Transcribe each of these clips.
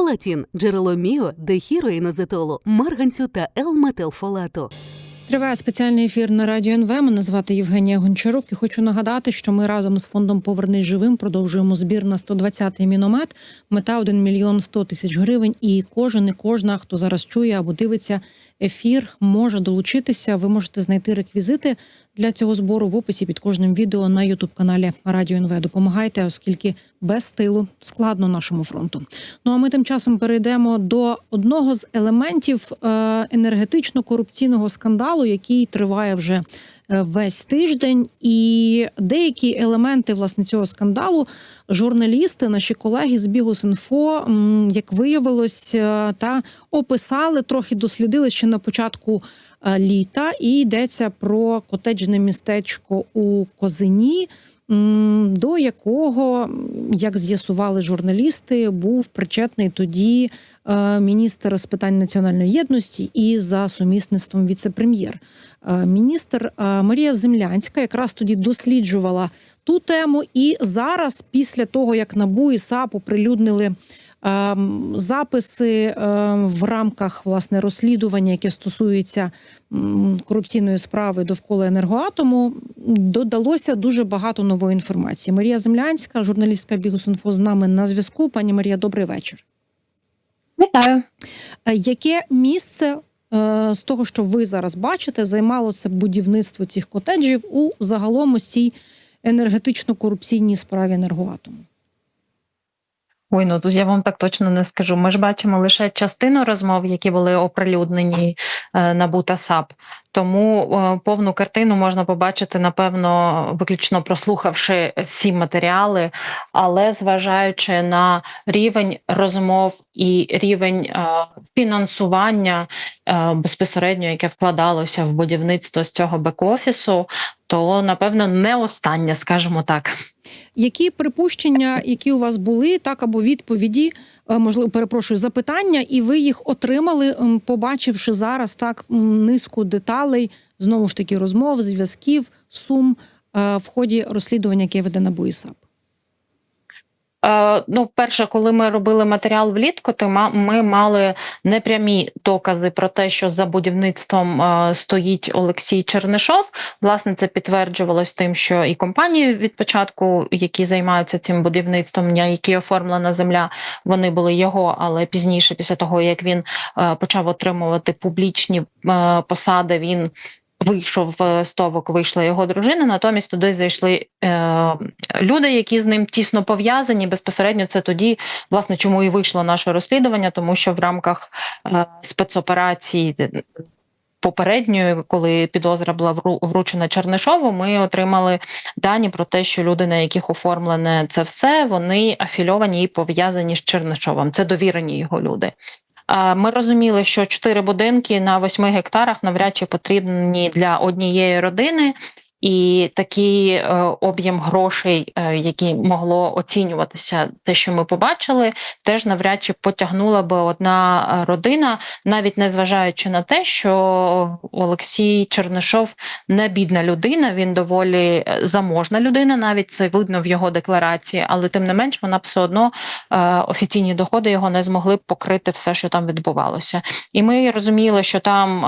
Фолатін – джерело міо, дехіроїнозетолу, марганцю та Л-метилфолату. Триває спеціальний ефір на радіо НВ. Мене звати Євгенія Гончарук. І хочу нагадати, що ми разом з фондом Повернись живим продовжуємо збір на 120-й міномет. Мета 1 мільйон 100 тисяч гривень. І кожен і кожна, хто зараз чує або дивиться ефір, може долучитися. Ви можете знайти реквізити для цього збору в описі під кожним відео на Ютуб каналі Радіо НВ. Допомагайте, оскільки без тилу складно нашому фронту. Ну а ми тим часом перейдемо до одного з елементів е, енергетично-корупційного скандалу, який триває вже весь тиждень. І деякі елементи власне цього скандалу журналісти, наші колеги з Бігус.Інфо, як виявилось, е, та описали трохи дослідили ще на початку е, літа. І йдеться про котеджне містечко у Козині. До якого, як з'ясували журналісти, був причетний тоді е, міністр з питань національної єдності і за сумісництвом віце-прем'єр. Е, Міністр е, Марія Землянська якраз тоді досліджувала ту тему. І зараз, після того як НАБУ і САП оприлюднили ем, записи ем, в рамках власне розслідування, яке стосується корупційної справи довкола енергоатому, додалося дуже багато нової інформації. Марія Землянська, журналістка Бігус.Інфо з нами на зв'язку. Пані Марія, добрий вечір. Вітаю. Е, Яке місце е, з того, що ви зараз бачите, займалося будівництво цих котеджів у загалом усій цій енергетично-корупційній справі енергоатому? Ой, ну тут я вам так точно не скажу. Ми ж бачимо лише частину розмов, які були оприлюднені е, на та САП. Тому е, повну картину можна побачити, напевно, виключно прослухавши всі матеріали, але зважаючи на рівень розмов і рівень е, фінансування е, безпосередньо, яке вкладалося в будівництво з цього бек-офісу, то напевно не останнє, скажімо так. Які припущення, які у вас були, так або відповіді, можливо, перепрошую, запитання, і ви їх отримали, побачивши зараз так низку деталей, знову ж таки, розмов, зв'язків, сум е, в ході розслідування, яке веде НАБУ і? Е, ну, перше, коли ми робили матеріал влітку, то ми мали непрямі докази про те, що за будівництвом е, стоїть Олексій Чернишов. Власне, це підтверджувалось тим, що і компанії від початку, які займаються цим будівництвом, які оформлена земля, вони були його, але пізніше, після того як він е, почав отримувати публічні посади, він. Вийшов е, з товок, вийшла його дружина. Натомість туди зайшли е, люди, які з ним тісно пов'язані. Безпосередньо це тоді, власне, чому і вийшло наше розслідування, тому що в рамках е, спецоперації е, попередньої, коли підозра була вру- вручена Чернишову, ми отримали дані про те, що люди, на яких оформлене це все, вони афільовані і пов'язані з Чернишовим. Це довірені його люди. Ми розуміли, що чотири будинки на восьми гектарах навряд чи потрібні для однієї родини. І такий е, об'єм грошей, е, які могло оцінюватися, те, що ми побачили, теж навряд чи потягнула би одна е, родина, навіть не зважаючи на те, що Олексій Чернишов не бідна людина, він доволі заможна людина, навіть це видно в його декларації, але тим не менш вона б все одно офіційні доходи його не змогли б покрити все, що там відбувалося. І ми розуміли, що там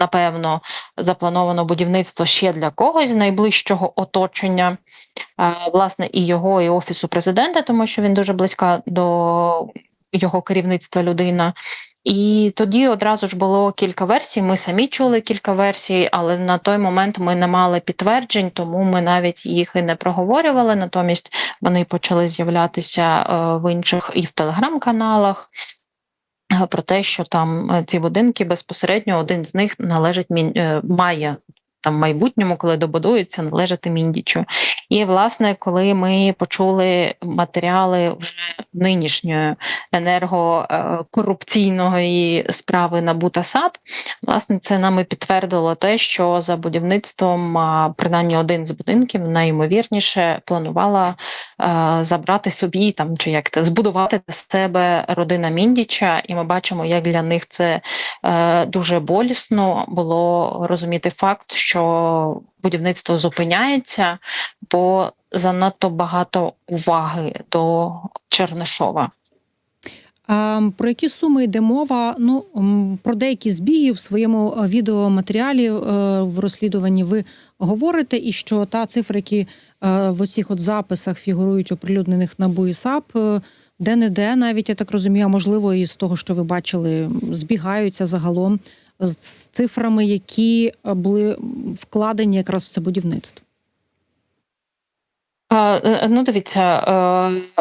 напевно заплановано будівництво ще для когось з найближчого оточення, власне, і його, і офісу президента, тому що він дуже близька до його керівництва людина. І тоді одразу ж було кілька версій. Ми самі чули кілька версій, але на той момент ми не мали підтверджень, тому ми навіть їх і не проговорювали. Натомість вони почали з'являтися е, в інших і в телеграм-каналах. е, Про те, що там е, ці будинки безпосередньо один з них належить має там в майбутньому, коли добудується, належати міндічу. І власне, коли ми почули матеріали вже нинішньої енергокорупційної справи НАБУ та САП, власне, це нам і підтвердило те, що за будівництвом, принаймні один з будинків, найімовірніше планувала е, забрати собі там чи як це збудувати для себе родина Міндіча, і ми бачимо, як для них це е, дуже болісно було розуміти факт, що будівництво зупиняється, бо занадто багато уваги до Чернишова. Про які суми йде мова? Ну про деякі збіги в своєму е, відеоматеріалі е, в розслідуванні ви говорите, і що та цифра, які е, в оцих от записах фігурують оприлюднених НАБУ і де не де, навіть я так розумію, а можливо, і з того, що ви бачили, збігаються загалом з цифрами, які е, були вкладені якраз в це будівництво. Е, е, Ну, дивіться,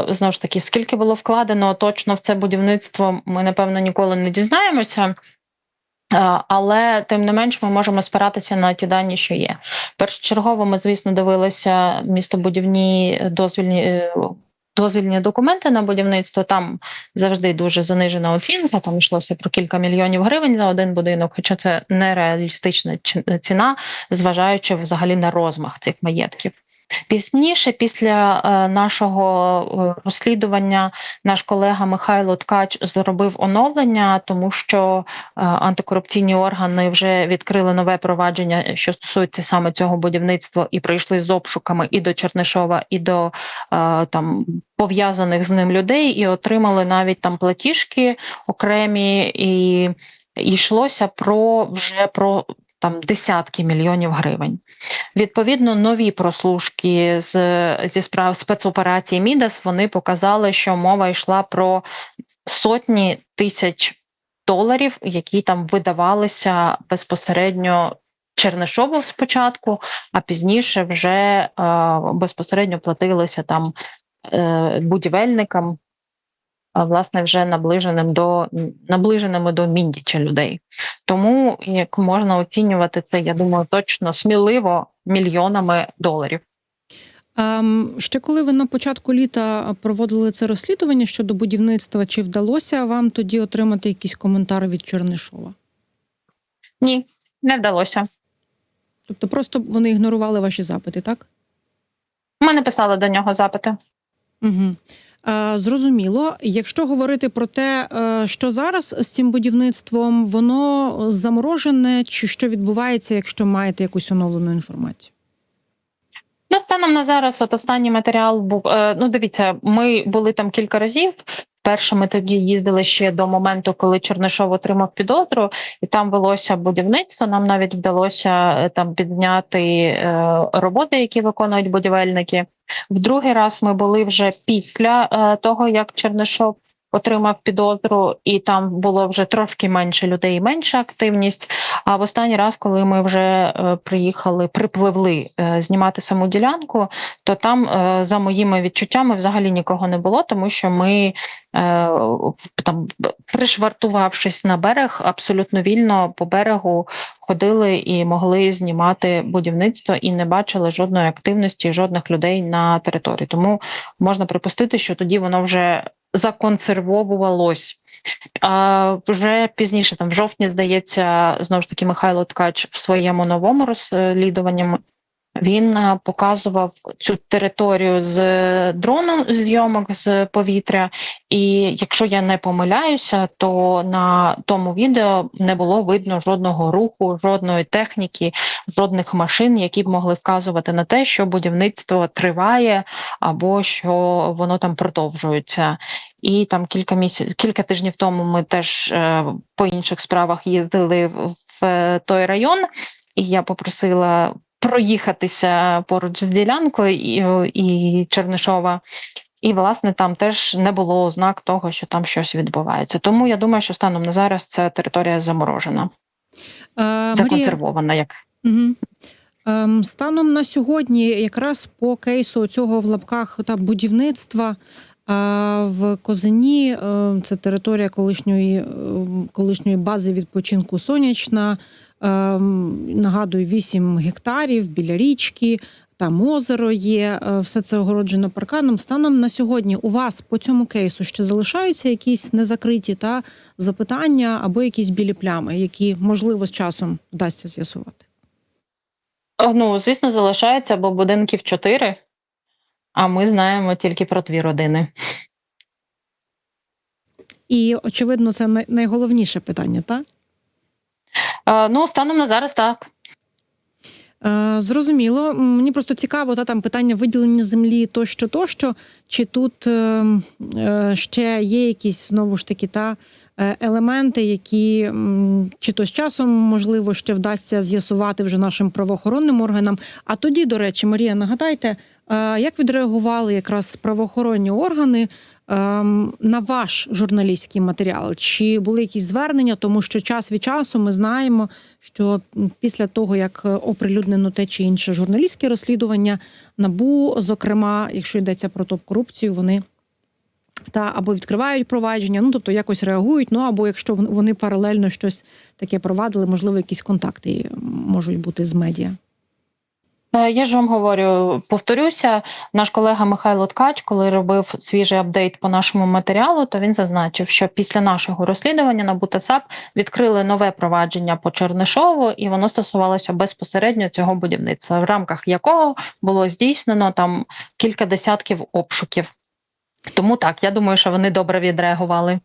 знову ж таки, скільки було вкладено точно в це будівництво, ми напевно ніколи не дізнаємося. Але тим не менш ми можемо спиратися на ті дані, що є. Першочергово ми, звісно, дивилися містобудівні дозвільні дозвільні документи на будівництво. Там завжди дуже занижена оцінка. Там йшлося про кілька мільйонів гривень на один будинок, хоча це нереалістична чи- ціна, зважаючи взагалі на розмах цих маєтків. Пізніше, після е, нашого е, розслідування, наш колега Михайло Ткач зробив оновлення, тому що е, антикорупційні органи вже відкрили нове провадження, що стосується саме цього будівництва, і прийшли з обшуками і до Чернишова, і до там пов'язаних з ним людей, і отримали навіть там платіжки окремі, і, і йшлося про вже про там десятки мільйонів гривень. Відповідно, нові прослушки з, зі справ спецоперації Мідас вони показали, що мова йшла про сотні тисяч доларів, які там видавалися безпосередньо Чернишову спочатку, а пізніше вже е, безпосередньо платилися там е, будівельникам, а власне вже наближеним до наближеними до Міндіча людей. Тому як можна оцінювати це, я думаю, точно сміливо мільйонами доларів. Ем, Ще коли ви на початку літа проводили це розслідування щодо будівництва, чи вдалося вам тоді отримати якісь коментари від Чернишова? Ні, не вдалося. Тобто просто вони ігнорували ваші запити, так? Ми не писали до нього запити. Угу. Е, зрозуміло. Якщо говорити про те, е, що зараз з цим будівництвом, воно заморожене, чи що відбувається, якщо маєте якусь оновлену інформацію? Ну, станом на зараз, от останній матеріал був. Е, ну, дивіться, ми були там кілька разів. Перше, ми тоді їздили ще до моменту, коли Чернишов отримав підозру, і там велося будівництво. Нам навіть вдалося е, там підзняти е, роботи, які виконують будівельники. В другий раз ми були вже після е, того, як Чернишов отримав підозру, і там було вже трошки менше людей, менша активність. А в останній раз, коли ми вже е, приїхали, припливли е, знімати саму ділянку, то там, е, за моїми відчуттями, взагалі нікого не було, тому що ми там, пришвартувавшись на берег, абсолютно вільно по берегу ходили і могли знімати будівництво і не бачили жодної активності, жодних людей на території. Тому можна припустити, що тоді воно вже законсервовувалось. А вже пізніше, там в жовтні, здається, знову ж таки Михайло Ткач в своєму новому розслідуванні він е, показував цю територію з дроном зйомок з повітря. І якщо я не помиляюся, то на тому відео не було видно жодного руху, жодної техніки, жодних машин, які б могли вказувати на те, що будівництво триває або що воно там продовжується. І там кілька місяців, кілька тижнів тому ми теж е, по інших справах їздили в той район, і я попросила проїхатися поруч з ділянкою і, і Чернишова. І, власне, там теж не було ознак того, що там щось відбувається. Тому я думаю, що станом на зараз ця територія заморожена, Е, Марія, законсервована. Як Угу. Станом на сьогодні, якраз по кейсу цього в лапках та будівництва е, в Козині, е, це територія колишньої, е, колишньої бази відпочинку Сонячна. Е, нагадую, 8 гектарів біля річки. Там озеро є, е, все це огороджено парканом. Станом на сьогодні у вас по цьому кейсу ще залишаються якісь незакриті та запитання або якісь білі плями, які можливо з часом вдасться з'ясувати. Е, ну, звісно, залишається, бо будинків чотири, а ми знаємо тільки про дві родини. І очевидно, це найголовніше питання, так? Е, ну, станом на зараз так. Е, Зрозуміло. Мені просто цікаво, та там питання виділення землі тощо, тощо. Чи тут е, ще є якісь знову ж таки та елементи, які чи то з часом можливо ще вдасться з'ясувати вже нашим правоохоронним органам. А тоді, до речі, Марія, нагадайте, як відреагували якраз правоохоронні органи на ваш журналістський матеріал? Чи були якісь звернення? Тому що час від часу ми знаємо, що після того, як оприлюднено те чи інше журналістське розслідування, набу, зокрема, якщо йдеться про топ-корупцію, вони та або відкривають провадження, ну тобто якось реагують. Ну або якщо вони паралельно щось таке провадили, можливо, якісь контакти можуть бути з медіа. Е, Я ж вам говорю, повторюся, наш колега Михайло Ткач, коли робив свіжий апдейт по нашому матеріалу, то він зазначив, що після нашого розслідування на БУТЕСАП відкрили нове провадження по Чернишову, і воно стосувалося безпосередньо цього будівництва, в рамках якого було здійснено там кілька десятків обшуків. Тому так, я думаю, що вони добре відреагували.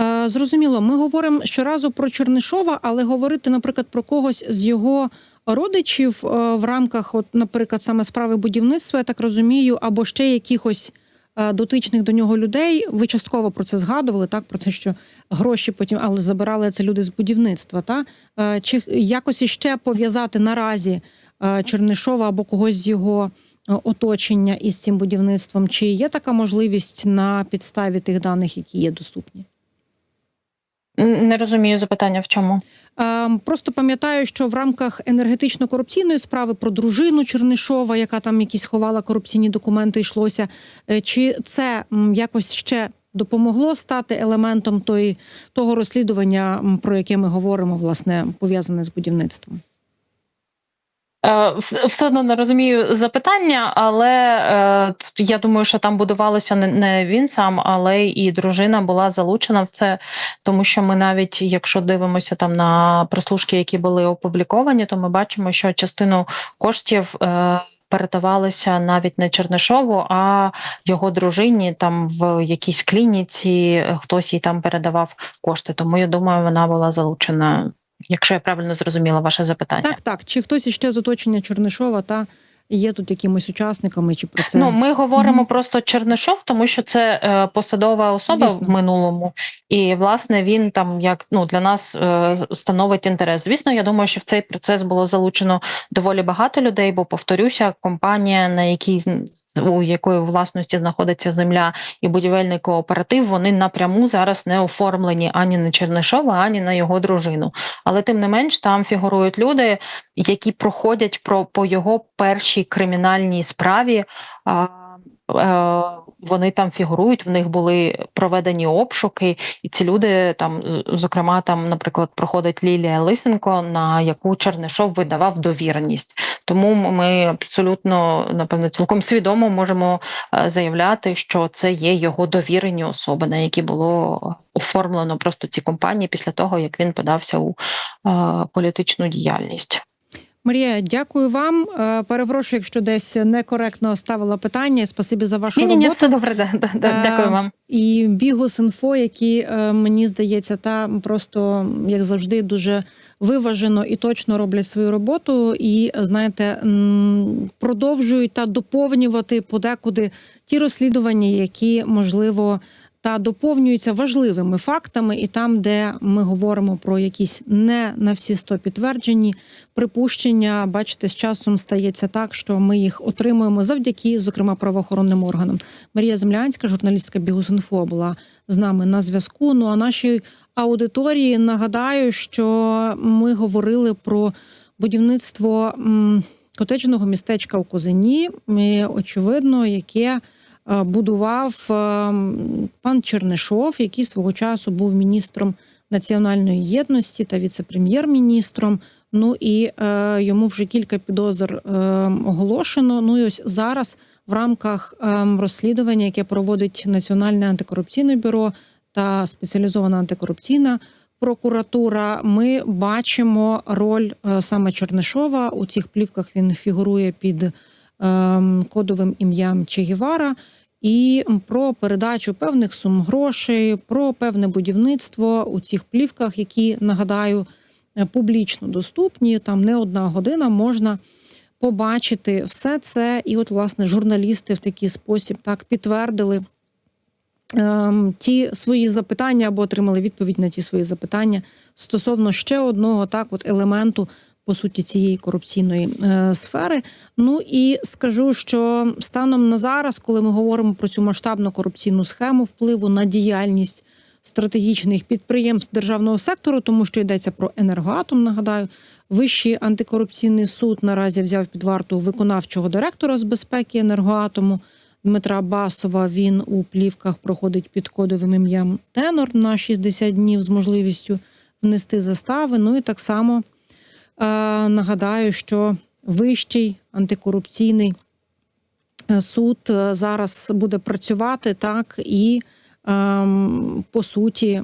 Е, Зрозуміло, ми говоримо щоразу про Чернишова, але говорити, наприклад, про когось з його родичів е, в рамках, от, наприклад, саме справи будівництва, я так розумію, або ще якихось е, дотичних до нього людей. Ви частково про це згадували, так про те, що гроші потім, але забирали це люди з будівництва. Та Е, чи якось іще пов'язати наразі Чернишова або когось з його оточення із цим будівництвом? Чи є така можливість на підставі тих даних, які є доступні? Не розумію запитання в чому. Ем, Просто пам'ятаю, що в рамках енергетично-корупційної справи про дружину Чернишова, яка там якісь ховала корупційні документи, йшлося. Е, Чи це якось ще допомогло стати елементом той, того розслідування, про яке ми говоримо, власне, пов'язане з будівництвом? Е, вс- Все одно не розумію запитання, але е, я думаю, що там будувалося не, не він сам, але і дружина була залучена в це, тому що ми навіть, якщо дивимося там на прослушки, які були опубліковані, то ми бачимо, що частину коштів. Е, Передавалися навіть не Чернишову, а його дружині там в якійсь клініці е, хтось їй там передавав кошти. Тому я думаю, вона була залучена, якщо я правильно зрозуміла ваше запитання. Так, так. Чи хтось іще з оточення Чернишова та є тут якимось учасниками, чи про це Ну, ми говоримо Мгм. просто Чернишов, тому що це е, посадова особа Звісно. в минулому, і власне він там як ну для нас е, становить інтерес. Звісно, я думаю, що в цей процес було залучено доволі багато людей, бо повторюся, компанія, на якій у якої власності знаходиться земля і будівельний кооператив, вони напряму зараз не оформлені ані на Чернишова, ані на його дружину. Але тим не менш там фігурують люди, які проходять про по його першій кримінальній справі. Вони там фігурують, в них були проведені обшуки, і ці люди там, зокрема, там, наприклад, проходить Лілія Лисенко, на яку Чернишов видавав довіреність. Тому ми абсолютно напевно цілком свідомо можемо е, заявляти, що це є його довірені особи, на які було оформлено просто ці компанії після того, як він подався у е, політичну діяльність. Марія, дякую вам. Е, Перепрошую, якщо десь некоректно ставила питання. Спасибі за вашу Ні, ні, ні, роботу. все добре, да, да, да, Е, дякую вам. І Бігус.Інфо, які е, мені здається, та просто як завжди дуже виважено і точно роблять свою роботу, і знаєте, продовжують та доповнювати подекуди ті розслідування, які можливо. Та доповнюються важливими фактами, і там, де ми говоримо про якісь не на всі сто підтверджені припущення, бачите, з часом стається так, що ми їх отримуємо завдяки, зокрема, правоохоронним органам. Марія Землянська, журналістка Бігус.Інфо, була з нами на зв'язку. Ну а нашій аудиторії нагадаю, що ми говорили про будівництво м, котеджного містечка у Козині, очевидно, яке будував е, пан Чернишов, який свого часу був міністром національної єдності та віце-прем'єр-міністром. Ну і е, йому вже кілька підозр е, оголошено. Ну і ось зараз в рамках е, розслідування, яке проводить Національне антикорупційне бюро та спеціалізована антикорупційна прокуратура, ми бачимо роль е, саме Чернишова. У цих плівках він фігурує під е, кодовим ім'ям Че Гівара. І про передачу певних сум грошей, про певне будівництво у цих плівках, які нагадаю е, публічно доступні. Там не одна година можна побачити все це. І, от, власне, журналісти в такий спосіб так підтвердили ем, ті свої запитання або отримали відповідь на ті свої запитання стосовно ще одного так, от елементу. По суті, цієї корупційної е, сфери. Ну і скажу, що станом на зараз, коли ми говоримо про цю масштабну корупційну схему впливу на діяльність стратегічних підприємств державного сектору, тому що йдеться про енергоатом. Нагадаю, вищий антикорупційний суд наразі взяв під варту виконавчого директора з безпеки енергоатому Дмитра Басова. Він у плівках проходить під кодовим ім'ям Тенор на 60 днів з можливістю внести застави. Ну і так само нагадаю, що вищий антикорупційний е, суд е, зараз буде працювати так і ем, по суті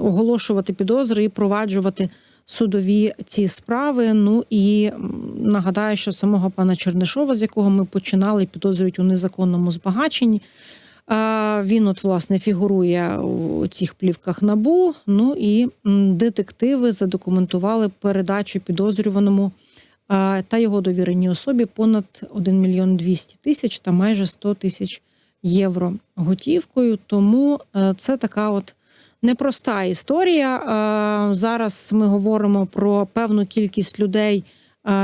оголошувати підозри і проваджувати судові ці справи. Ну і нагадаю, що самого пана Чернишова, з якого ми починали, підозрюють у незаконному збагаченні. Він, от, власне, фігурує у цих плівках набу. Ну і детективи задокументували передачу підозрюваному та його довіреній особі понад 1 мільйон 200 тисяч та майже 100 тисяч євро готівкою. Тому е, це така от непроста історія. Зараз ми говоримо про певну кількість людей,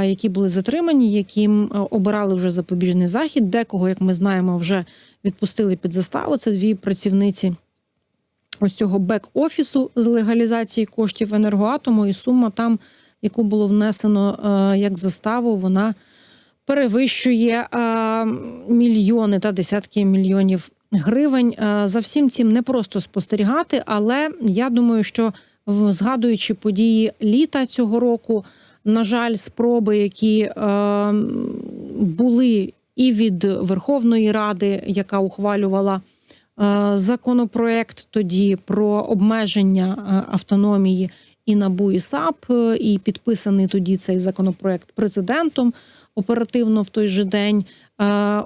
які були затримані, яким е, обирали вже запобіжний захід. Декого, як ми знаємо, вже відпустили під заставу. Це дві працівниці ось цього бек-офісу з легалізації коштів енергоатому, і сума там, яку було внесено е, як заставу, вона перевищує е, мільйони та десятки мільйонів гривень. Е, За всім цим не просто спостерігати, але я думаю, що згадуючи події літа цього року, на жаль, спроби, які е, були і від Верховної Ради, яка ухвалювала е, законопроект тоді про обмеження е, автономії і НАБУ і САП, е, і підписаний тоді цей законопроект президентом оперативно в той же день,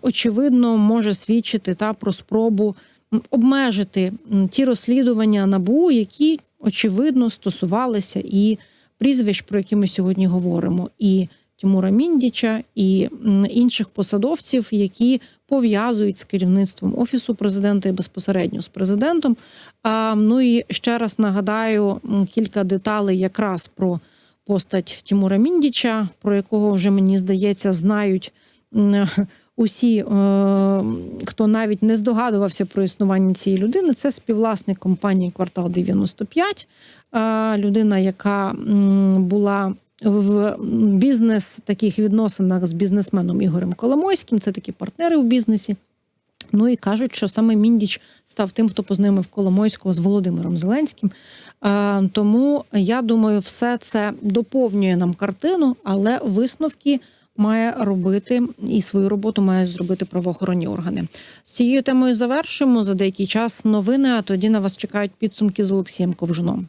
очевидно, може свідчити та про спробу обмежити ті розслідування НАБУ, які очевидно стосувалися і прізвищ, про які ми сьогодні говоримо, і Тимура Міндіча, і інших посадовців, які пов'язують з керівництвом офісу президента і безпосередньо з президентом. Ну і ще раз нагадаю кілька деталей якраз про постать Тимура Міндіча, про якого вже мені здається знають усі, е, хто навіть не здогадувався про існування цієї людини. Це співвласник компанії Квартал 95, е, людина, яка була в бізнес таких відносинах з бізнесменом Ігорем Коломойським. Це такі партнери у бізнесі. Ну і кажуть, що саме Міндіч став тим, хто познайомив Коломойського з Володимиром Зеленським. Е, Тому я думаю, все це доповнює нам картину, але висновки має робити і свою роботу мають зробити правоохоронні органи. З цією темою завершимо за деякий час новини. А тоді на вас чекають підсумки з Олексієм Ковжуном.